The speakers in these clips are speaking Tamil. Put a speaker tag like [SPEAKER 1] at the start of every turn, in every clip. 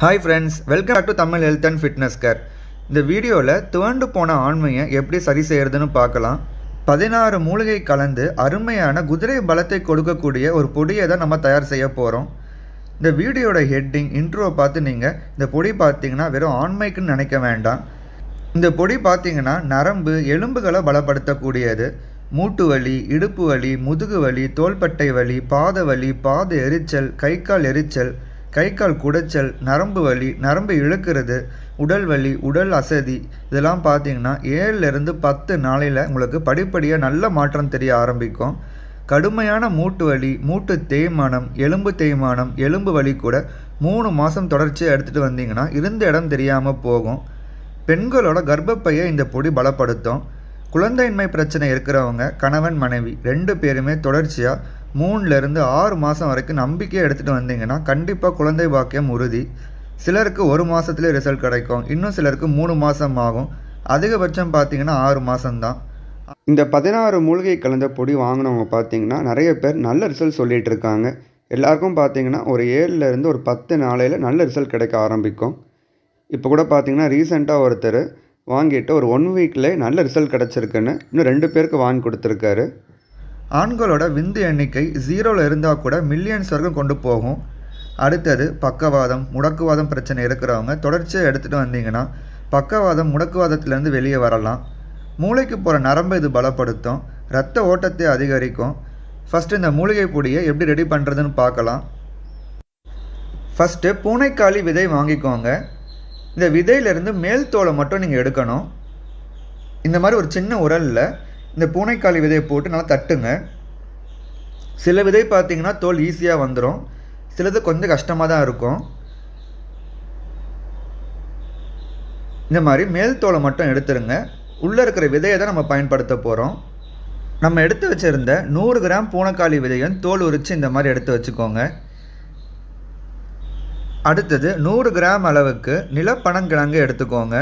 [SPEAKER 1] Hi friends welcome back to Tamil health and fitness care இந்த வீடியோவில் துவண்டு போன ஆண்மையை எப்படி சரி செய்யறதுன்னு பார்க்கலாம். பதினாறு மூலிகை கலந்து அருமையான குதிரை பலத்தை கொடுக்கக்கூடிய ஒரு பொடியை தான் நம்ம தயார் செய்ய போகிறோம் இந்த வீடியோட ஹெட்டிங் இன்ட்ரோ பார்த்து நீங்கள் இந்த பொடி பார்த்தீங்கன்னா வெறும் ஆண்மைக்குன்னு நினைக்க வேண்டாம். இந்த பொடி பார்த்தீங்கன்னா நரம்பு எலும்புகளை பலப்படுத்தக்கூடியது. மூட்டு வலி இடுப்பு வலி முதுகு வலி தோள்பட்டை வலி பாத வலி பாத எரிச்சல் கை கால் எரிச்சல் கை கால் குடைச்சல் நரம்பு வலி நரம்பு இழுக்கிறது உடல் வலி உடல் அசதி இதெல்லாம் பார்த்தீங்கன்னா ஏழுலேருந்து பத்து நாளையில் உங்களுக்கு படிப்படியாக நல்ல மாற்றம் தெரிய ஆரம்பிக்கும். கடுமையான மூட்டு வலி மூட்டு தேய்மானம் எலும்பு தேய்மானம் எலும்பு வலி கூட மூணு மாதம் தொடர்ச்சியாக எடுத்துகிட்டு வந்தீங்கன்னா இருந்த இடம் தெரியாமல் போகும். பெண்களோட கர்ப்பப்பையை இந்த பொடி பலப்படுத்தும். குழந்தையின்மை பிரச்சனை இருக்கிறவங்க கணவன் மனைவி ரெண்டு பேருமே தொடர்ச்சியாக மூணுலேருந்து ஆறு மாதம் வரைக்கும் நம்பிக்கையை எடுத்துகிட்டு வந்தீங்கன்னா கண்டிப்பாக குழந்தை பாக்கியம் உறுதி. சிலருக்கு ஒரு மாதத்துலேயே ரிசல்ட் கிடைக்கும். இன்னும் சிலருக்கு மூணு மாதம் ஆகும். அதிகபட்சம் பார்த்தீங்கன்னா ஆறு மாதம்தான் இந்த பதினாறு மூலிகை கலந்த பொடி வாங்கினவங்க பார்த்தீங்கன்னா நிறைய பேர் நல்ல ரிசல்ட் சொல்லிகிட்டு இருக்காங்க. எல்லாருக்கும் பார்த்தீங்கன்னா ஒரு ஏழுலேருந்து ஒரு பத்து நாளையில் நல்ல ரிசல்ட் கிடைக்க ஆரம்பிக்கும். இப்போ கூட பார்த்தீங்கன்னா ரீசெண்டாக ஒருத்தர் வாங்கிட்டு ஒரு ஒன் வீக்கில் நல்ல ரிசல்ட் கிடச்சிருக்குன்னு இன்னும் ரெண்டு பேருக்கு வாங்கி கொடுத்துருக்காரு. ஆண்களோட விந்து எண்ணிக்கை ஜீரோவில் இருந்தால் கூட மில்லியன்ஸ் வரைக்கும் கொண்டு போகும். அடுத்தது பக்கவாதம் முடக்குவாதம் பிரச்சனை இருக்கிறவங்க தொடர்ச்சியாக எடுத்துகிட்டு வந்தீங்கன்னா பக்கவாதம் முடக்குவாதத்திலேருந்து வெளியே வரலாம். மூளைக்கு போகிற நரம்பை இது பலப்படுத்தும். ரத்த ஓட்டத்தை அதிகரிக்கும். ஃபஸ்ட்டு இந்த மூலிகை பொடியை எப்படி ரெடி பண்ணுறதுன்னு பார்க்கலாம். ஃபஸ்ட்டு பூனைக்காளி விதை வாங்கிக்கோங்க. இந்த விதையிலேருந்து மேல் தோலை மட்டும் நீங்கள் எடுக்கணும். இந்த மாதிரி ஒரு சின்ன உரலில் இந்த பூனைக்காளி விதையை போட்டு நல்லா தட்டுங்க. சில விதை பார்த்தீங்கன்னா தோல் ஈஸியாக வந்துடும் சிலது கொஞ்சம் கஷ்டமாக தான் இருக்கும். இந்த மாதிரி மேல் தோலை மட்டும் எடுத்துருங்க. உள்ளே இருக்கிற விதையை தான் நம்ம பயன்படுத்த போகிறோம் நம்ம எடுத்து வச்சுருந்த நூறு கிராம் பூனைக்காளி விதையும் தோல் உரித்து இந்த மாதிரி எடுத்து வச்சுக்கோங்க. அடுத்தது நூறு கிராம் அளவுக்கு நிலப்பனங்கிழங்கு எடுத்துக்கோங்க.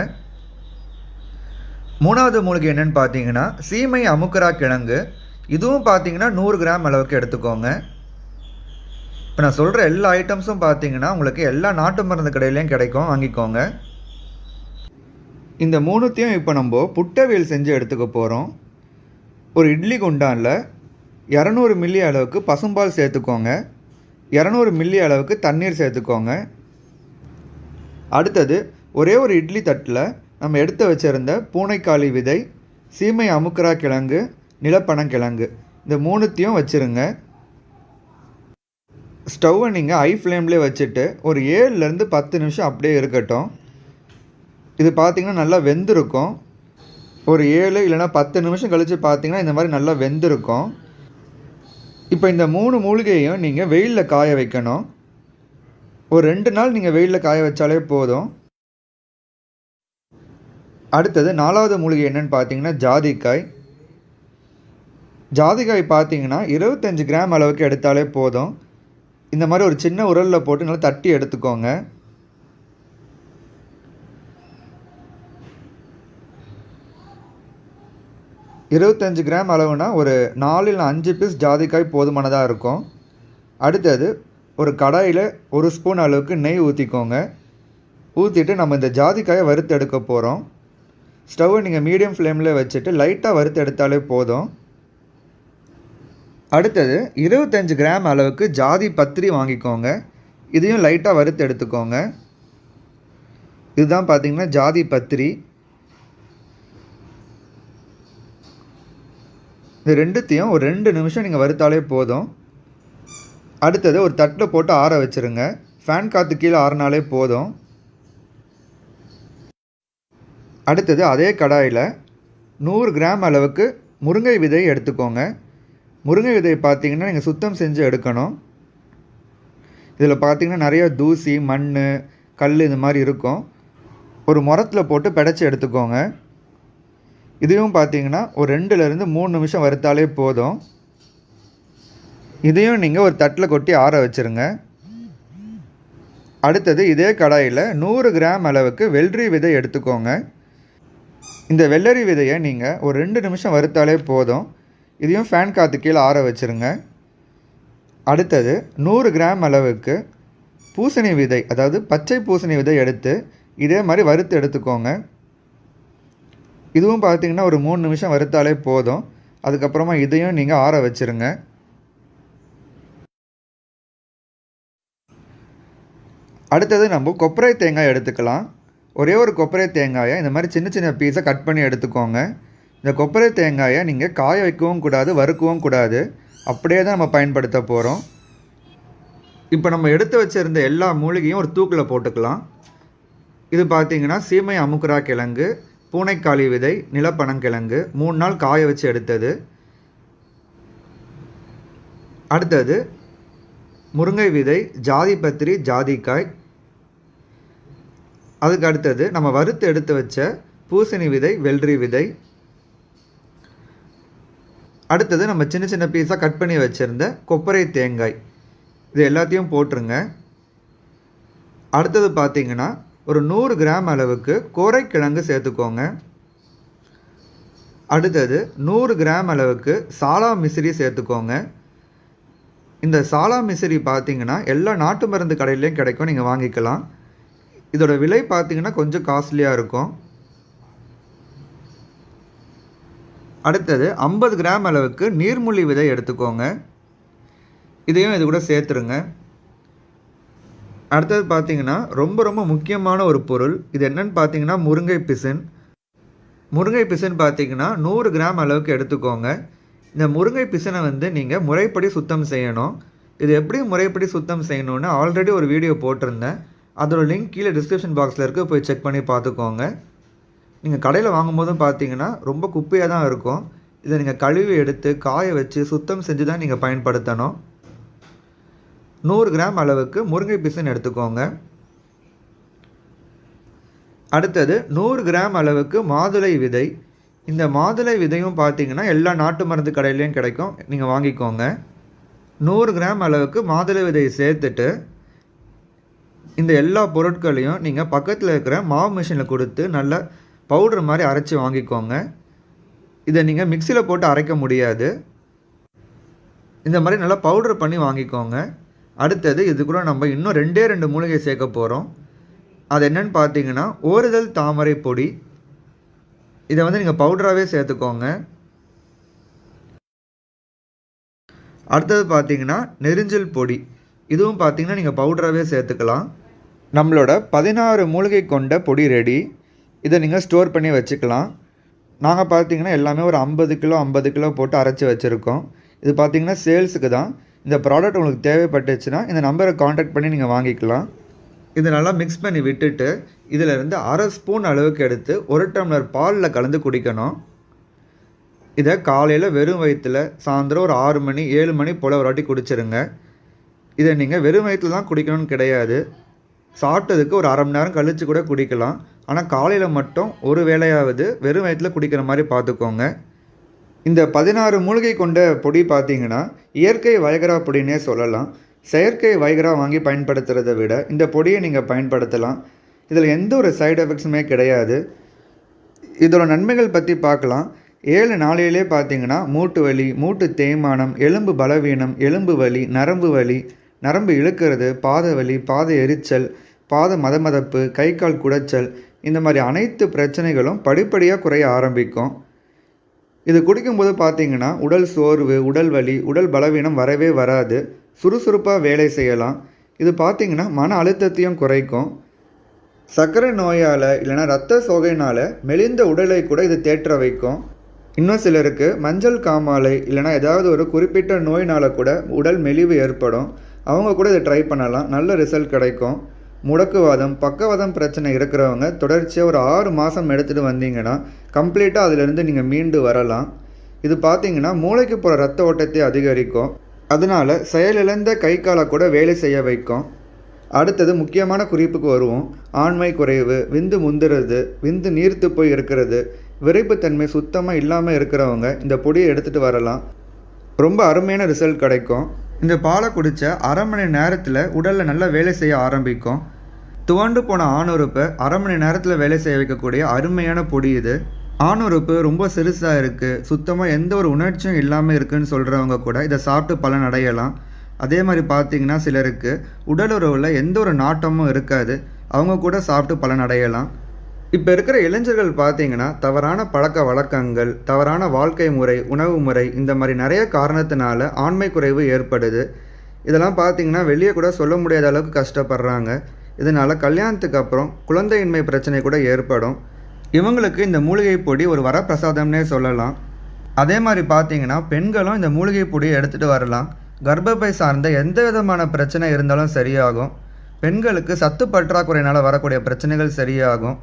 [SPEAKER 1] மூணாவது மூலிகை என்னென்னு பார்த்தீங்கன்னா சீமை அமுக்கரா கிழங்கு. இதுவும் பார்த்தீங்கன்னா நூறு கிராம் அளவுக்கு எடுத்துக்கோங்க. இப்போ நான் சொல்கிற எல்லா ஐட்டம்ஸும் பார்த்தீங்கன்னா உங்களுக்கு எல்லா நாட்டு மருந்து கடையிலையும் கிடைக்கும். வாங்கிக்கோங்க. இந்த மூணுத்தையும் இப்போ நம்ம புட்டவியல் செஞ்சு எடுத்துக்க போகிறோம் ஒரு இட்லி குண்டானில் இரநூறு மில்லி அளவுக்கு பசும்பால் சேர்த்துக்கோங்க. இரநூறு மில்லி அளவுக்கு தண்ணீர் சேர்த்துக்கோங்க. அடுத்தது ஒரே ஒரு இட்லி தட்டில் நம்ம எடுத்து வச்சுருந்த பூனைக்காளி விதை சீமை அமுக்கரா கிழங்கு நிலப்பனங்கிழங்கு இந்த மூணுத்தையும் வச்சுருங்க. ஸ்டவ்வை நீங்கள் ஐ ஃப்ளேம்லேயே வச்சுட்டு ஒரு ஏழுலேருந்து பத்து நிமிஷம் அப்படியே இருக்கட்டும். இது பார்த்திங்கன்னா நல்லா வெந்திருக்கும். ஒரு ஏழு இல்லைன்னா பத்து நிமிஷம் கழித்து பார்த்தீங்கன்னா இந்த மாதிரி நல்லா வெந்திருக்கும். இப்போ இந்த மூணு மூலிகையும் நீங்கள் வெயிலில் காய வைக்கணும். ஒரு ரெண்டு நாள் நீங்கள் வெயிலில் காய வச்சாலே போதும். அடுத்தது நாலாவது மூலிகை என்னென்னு பார்த்தீங்கன்னா ஜாதிக்காய். ஜாதிக்காய் பார்த்தீங்கன்னா இருபத்தஞ்சி கிராம் அளவுக்கு எடுத்தாலே போதும். இந்த மாதிரி ஒரு சின்ன உரலில் போட்டு நல்லா தட்டி எடுத்துக்கோங்க. இருபத்தஞ்சி கிராம் அளவுனா ஒரு நாலு இல்லை அஞ்சு பீஸ் ஜாதிக்காய் போதுமானதாக இருக்கும். அடுத்தது ஒரு கடாயில் ஒரு ஸ்பூன் அளவுக்கு நெய் ஊற்றிக்கோங்க ஊற்றிட்டு நம்ம இந்த ஜாதிக்காயை வறுத்து எடுக்க போகிறோம் ஸ்டவ்வை நீங்கள் மீடியம் ஃப்ளேமில் வச்சுட்டு லைட்டாக வறுத்து எடுத்தாலே போதும். அடுத்தது இருபத்தஞ்சு கிராம் அளவுக்கு ஜாதி பத்திரி வாங்கிக்கோங்க. இதையும் லைட்டாக வறுத்து எடுத்துக்கோங்க. இதுதான் பார்த்தீங்கன்னா ஜாதி பத்திரி. இது ரெண்டுத்தையும் ஒரு ரெண்டு நிமிஷம் நீங்கள் வறுத்தாலே போதும். அடுத்தது ஒரு தட்டில் போட்டு ஆற வச்சுருங்க. ஃபேன் காற்று கீழே ஆறினாலே போதும். அடுத்தது அதே கடாயில் நூறு கிராம் அளவுக்கு முருங்கை விதை எடுத்துக்கோங்க. முருங்கை விதை பார்த்திங்கன்னா நீங்கள் சுத்தம் செஞ்சு எடுக்கணும். இதில் பார்த்தீங்கன்னா நிறைய தூசி மண் கல் இது மாதிரி இருக்கும். ஒரு முரத்தில் போட்டு பிடச்சி எடுத்துக்கோங்க. இதையும் பார்த்தீங்கன்னா ஒரு ரெண்டுலேருந்து மூணு நிமிஷம் வறுத்தாலே போதும். இதையும் நீங்கள் ஒரு தட்டில் கொட்டி ஆற வச்சுருங்க. அடுத்தது இதே கடாயில் நூறு கிராம் அளவுக்கு வெள்ளரி விதை எடுத்துக்கோங்க. இந்த வெள்ளரி விதையை நீங்கள் ஒரு ரெண்டு நிமிஷம் வறுத்தாலே போதும். இதையும் ஃபேன் காற்று கீழே ஆற வச்சுருங்க. அடுத்தது நூறு கிராம் அளவுக்கு பூசணி விதை அதாவது பச்சை பூசணி விதை எடுத்து இதே மாதிரி வறுத்து எடுத்துக்கோங்க. இதுவும் பார்த்தீங்கன்னா ஒரு மூணு நிமிஷம் வறுத்தாலே போதும். அதுக்கப்புறமா இதையும் நீங்கள் ஆற வச்சுருங்க. அடுத்தது நம்ம கொப்பரை தேங்காய் எடுத்துக்கலாம். ஒரே ஒரு கொப்பரை தேங்காயை இந்த மாதிரி சின்ன சின்ன பீஸை கட் பண்ணி எடுத்துக்கோங்க. இந்த கொப்பரை தேங்காயை நீங்கள் காய வைக்கவும் கூடாது வறுக்கவும் கூடாது. அப்படியே தான் நம்ம பயன்படுத்த போகிறோம் இப்போ நம்ம எடுத்து வச்சுருந்த எல்லா மூலிகையும் ஒரு தூக்கில் போட்டுக்கலாம். இது பார்த்தீங்கன்னா சீமை அமுக்குரா கிழங்கு பூனைக்காளி விதை நிலப்பனங்கிழங்கு மூணு நாள் காய வச்சு எடுத்தது. அடுத்தது முருங்கை விதை ஜாதி பத்திரி ஜாதிக்காய் அதுக்கு அடுத்தது நம்ம வறுத்து எடுத்து வச்ச பூசணி விதை வெள்ளரி விதை. அடுத்தது நம்ம சின்ன சின்ன பீஸாக கட் பண்ணி வச்சுருந்த கொப்பரை தேங்காய். இது எல்லாத்தையும் போட்டுருங்க. அடுத்தது பார்த்தீங்கன்னா ஒரு நூறு கிராம் அளவுக்கு கோரைக்கிழங்கு சேர்த்துக்கோங்க. அடுத்தது நூறு கிராம் அளவுக்கு சாலா மிசிறி சேர்த்துக்கோங்க. இந்த சாலா மிசிறி பார்த்தீங்கன்னா எல்லா நாட்டு மருந்து கடையிலையும் கிடைக்கும் நீங்கள் வாங்கிக்கலாம். இதோட விலை பார்த்தீங்கன்னா கொஞ்சம் காஸ்ட்லியாக இருக்கும். அடுத்தது ஐம்பது கிராம் அளவுக்கு நீர்மூழ்கி விதை எடுத்துக்கோங்க. இதையும் இது கூட சேர்த்துருங்க. அடுத்தது பார்த்தீங்கன்னா ரொம்ப ரொம்ப முக்கியமான ஒரு பொருள். இது என்னன்னு பார்த்தீங்கன்னா முருங்கை பிசின். முருங்கை பிசின் பார்த்தீங்கன்னா நூறு கிராம் அளவுக்கு எடுத்துக்கோங்க. இந்த முருங்கை பிசினை வந்து நீங்கள் முறைப்படி சுத்தம் செய்யணும். இது எப்படி முறைப்படி சுத்தம் செய்யணும்னு ஆல்ரெடி ஒரு வீடியோ போட்டிருந்தேன். அதோட லிங்க் கீழே டிஸ்கிரிப்ஷன் பாக்ஸில் இருக்குது போய் செக் பண்ணி பார்த்துக்கோங்க. நீங்கள் கடையில் வாங்கும்போதும் பார்த்தீங்கன்னா ரொம்ப குப்பையாக தான் இருக்கும். இதை நீங்கள் கழுவி எடுத்து காய வச்சு சுத்தம் செஞ்சு தான் நீங்கள் பயன்படுத்தணும். நூறு கிராம் அளவுக்கு முருங்கை பிசின் எடுத்துக்கோங்க. அடுத்தது நூறு கிராம் அளவுக்கு மாதுளை விதை. இந்த மாதுளை விதையும் பார்த்தீங்கன்னா எல்லா நாட்டு மருந்து கடையிலையும் கிடைக்கும். நீங்கள் வாங்கிக்கோங்க. நூறு கிராம் அளவுக்கு மாதுளை விதையை சேர்த்துட்டு இந்த எல்லா பொருட்களையும் நீங்கள் பக்கத்தில் இருக்கிற மாவு மிஷினில் கொடுத்து நல்லா பவுடர் மாதிரி அரைச்சி வாங்கிக்கோங்க. இதை நீங்கள் மிக்சியில் போட்டு அரைக்க முடியாது. இந்த மாதிரி நல்லா பவுடர் பண்ணி வாங்கிக்கோங்க. அடுத்தது இது கூட நம்ம இன்னும் ரெண்டே ரெண்டு மூலிகை சேர்க்க போகிறோம் அது என்னன்னு பார்த்தீங்கன்னா ஓறுதல் தாமரை பொடி. இதை வந்து நீங்கள் பவுடராகவே சேர்த்துக்கோங்க. அடுத்தது பார்த்தீங்கன்னா நெரிஞ்சல் பொடி. இதுவும் பார்த்தீங்கன்னா நீங்கள் பவுடராகவே சேர்த்துக்கலாம். நம்மளோட பதினாறு மூலிகை கொண்ட பொடி ரெடி இதை நீங்கள் ஸ்டோர் பண்ணி வச்சுக்கலாம். நாங்கள் பார்த்தீங்கன்னா எல்லாமே ஒரு ஐம்பது கிலோ ஐம்பது கிலோ போட்டு அரைச்சி வச்சுருக்கோம். இது பார்த்திங்கன்னா சேல்ஸுக்கு தான். இந்த ப்ராடக்ட் உங்களுக்கு தேவைப்பட்டுச்சுன்னா இந்த நம்பரை காண்டாக்ட் பண்ணி நீங்கள் வாங்கிக்கலாம். இதை நல்லா மிக்ஸ் பண்ணி விட்டுட்டு இதிலிருந்து அரை ஸ்பூன் அளவுக்கு எடுத்து ஒரு டம்ளர் பாலில் கலந்து குடிக்கணும். இதை காலையில் வெறும் வயிற்றில் சாயந்தரம் ஒரு ஆறு மணி ஏழு மணி போல் ஒரு வாட்டி குடிச்சிருங்க. இதை நீங்கள் வெறும் வயிற்றில் தான் குடிக்கணும்னு கிடையாது. சாப்பிட்டதுக்கு ஒரு அரை மணி நேரம் கழித்து கூட குடிக்கலாம். ஆனால் காலையில் மட்டும் ஒரு வேளையாவது வெறும் வயிற்றில் குடிக்கிற மாதிரி பார்த்துக்கோங்க. இந்த பதினாறு மூலிகை கொண்ட பொடி பார்த்தீங்கன்னா இயற்கை வயகரா பொடினே சொல்லலாம். செயற்கை வைகரா வாங்கி பயன்படுத்துகிறத விட இந்த பொடியை நீங்கள் பயன்படுத்தலாம். இதில் எந்த ஒரு சைடு எஃபெக்ட்ஸுமே கிடையாது. இதோட நன்மைகள் பற்றி பார்க்கலாம். ஏழு நாளையிலே பார்த்தீங்கன்னா மூட்டு வலி மூட்டு தேய்மானம் எலும்பு பலவீனம் எலும்பு வலி நரம்பு வலி நரம்பு இழுக்கிறது பாத வலி பாத எரிச்சல் பாத மதமதப்பு கை கால் குடைச்சல் இந்த மாதிரி அனைத்து பிரச்சனைகளும் படிப்படியாக குறைய ஆரம்பிக்கும். இது குடிக்கும்போது பார்த்தீங்கன்னா உடல் சோர்வு உடல் வலி உடல் பலவீனம் வரவே வராது. சுறுசுறுப்பாக வேலை செய்யலாம். இது பார்த்திங்கன்னா மன அழுத்தத்தையும் குறைக்கும். சர்க்கரை நோயால் இல்லைன்னா ரத்த சோகைனால் மெலிந்த உடலை கூட இது தேற்ற வைக்கும். இன்னும் சிலருக்கு மஞ்சள் காமாலை இல்லைன்னா ஏதாவது ஒரு குறிப்பிட்ட நோயினால் கூட உடல் மெலிவு ஏற்படும். அவங்க கூட இதை ட்ரை பண்ணலாம். நல்ல ரிசல்ட் கிடைக்கும். முடக்குவாதம் பக்கவாதம் பிரச்சனை இருக்கிறவங்க தொடர்ச்சியாக ஒரு ஆறு மாதம் எடுத்துகிட்டு வந்தீங்கன்னா கம்ப்ளீட்டாக அதிலிருந்து நீங்கள் மீண்டு வரலாம். இது பார்த்தீங்கன்னா மூளைக்கு போகிற ரத்த ஓட்டத்தை அதிகரிக்கும். அதனால செயலிழந்த கை காலை கூட வேலை செய்ய வைக்கும். அடுத்தது முக்கியமான குறிப்புக்கு வருவோம். ஆண்மை குறைவு விந்து முந்துறது விந்து நீர்த்து போய் இருக்கிறது விரைப்புத்தன்மை சுத்தமாக இல்லாமல் இருக்கிறவங்க இந்த பொடியை எடுத்துகிட்டு வரலாம். ரொம்ப அருமையான ரிசல்ட் கிடைக்கும். இந்த பாலை குடித்த அரை மணி நேரத்தில் உடலில் நல்லா வேலை செய்ய ஆரம்பிக்கும். துவண்டு போன ஆணுறுப்பை அரை மணி நேரத்தில் வேலை செய்ய வைக்கக்கூடிய அருமையான பொடி இது. ஆணுறுப்பு ரொம்ப சிறுசாக இருக்குது சுத்தமாக எந்த ஒரு உணர்ச்சியும் இல்லாமல் இருக்குன்னு சொல்கிறவங்க கூட இதை சாப்பிட்டு பலன் அடையலாம். அதே மாதிரி பார்த்தீங்கன்னா சிலருக்கு உடலுறவில் எந்த ஒரு நாட்டமும் இருக்காது. அவங்க கூட சாப்பிட்டு பலன் அடையலாம். இப்போ இருக்கிற இளைஞர்கள் பார்த்தீங்கன்னா தவறான பழக்க வழக்கங்கள் தவறான வாழ்க்கை முறை உணவு முறை இந்த மாதிரி நிறைய காரணத்தினால ஆண்மை குறைவு ஏற்படுது. இதெல்லாம் பார்த்தீங்கன்னா வெளியே கூட சொல்ல முடியாத அளவுக்கு கஷ்டப்படுறாங்க. இதனால் கல்யாணத்துக்கு அப்புறம் குழந்தையின்மை பிரச்சனை கூட ஏற்படும். இவங்களுக்கு இந்த மூலிகை பொடி ஒரு வரப்பிரசாதம்னே சொல்லலாம். அதே மாதிரி பார்த்தீங்கன்னா பெண்களும் இந்த மூலிகை பொடியை எடுத்துகிட்டு வரலாம். கர்ப்பப்பை சார்ந்த எந்த விதமான பிரச்சனை இருந்தாலும் சரியாகும். பெண்களுக்கு சத்து பற்றாக்குறையினால் வரக்கூடிய பிரச்சனைகள் சரியாகும்.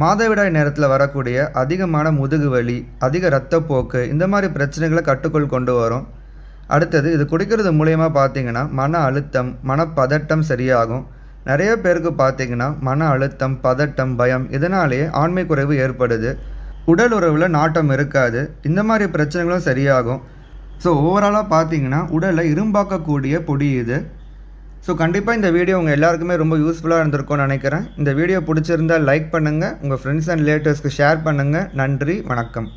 [SPEAKER 1] மாதவிடாய் நேரத்தில் வரக்கூடிய அதிகமான முதுகு வலி அதிக இரத்தப்போக்கு இந்த மாதிரி பிரச்சனைகளை கட்டுக்குள் கொண்டு வரும். அடுத்தது இது குடிக்கிறது மூலயமா பார்த்தீங்கன்னா மன அழுத்தம் மனப்பதட்டம் சரியாகும். நிறைய பேருக்கு பார்த்தீங்கன்னா மன அழுத்தம் பதட்டம் பயம் இதனாலேயே ஆண்மை குறைவு ஏற்படுது. உடல் உறவில் நாட்டம் இருக்காது. இந்த மாதிரி பிரச்சனைகளும் சரியாகும். ஸோ ஓவராலாக பார்த்தீங்கன்னா உடலை இரும்பாக்கக்கூடிய பொடி இது. ஸோ கண்டிப்பாக இந்த வீடியோ உங்கள் எல்லாருக்குமே ரொம்ப யூஸ்ஃபுல்லாக இருந்திருக்கும்னு நினைக்கிறேன். இந்த வீடியோ பிடிச்சிருந்தா லைக் பண்ணுங்கள் உங்கள் ஃப்ரெண்ட்ஸ் அண்ட் ரிலேட்டிவ்ஸ்க்கு ஷேர் பண்ணுங்கள் நன்றி வணக்கம்.